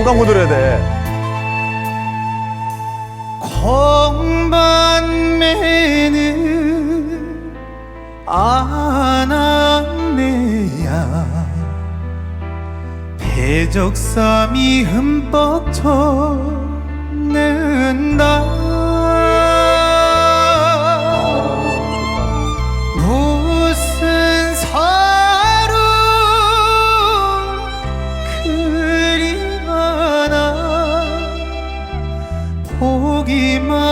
눈 감고 들어야 돼. 공반매는 아낙네야 배적삼이 흠뻑 젖는다 কি মা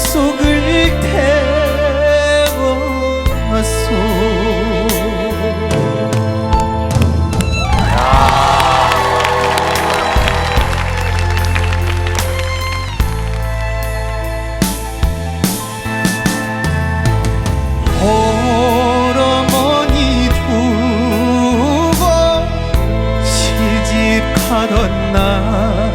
속을 태웠소. 홀어머니 두고 시집 가던 날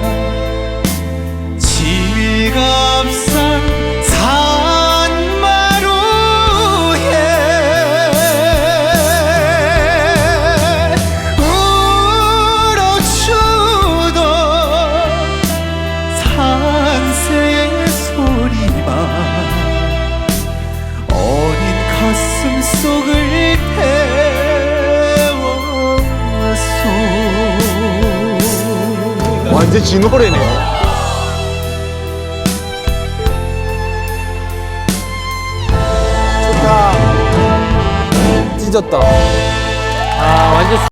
완전 진노래네. 좋다. 찢었다. 아 완전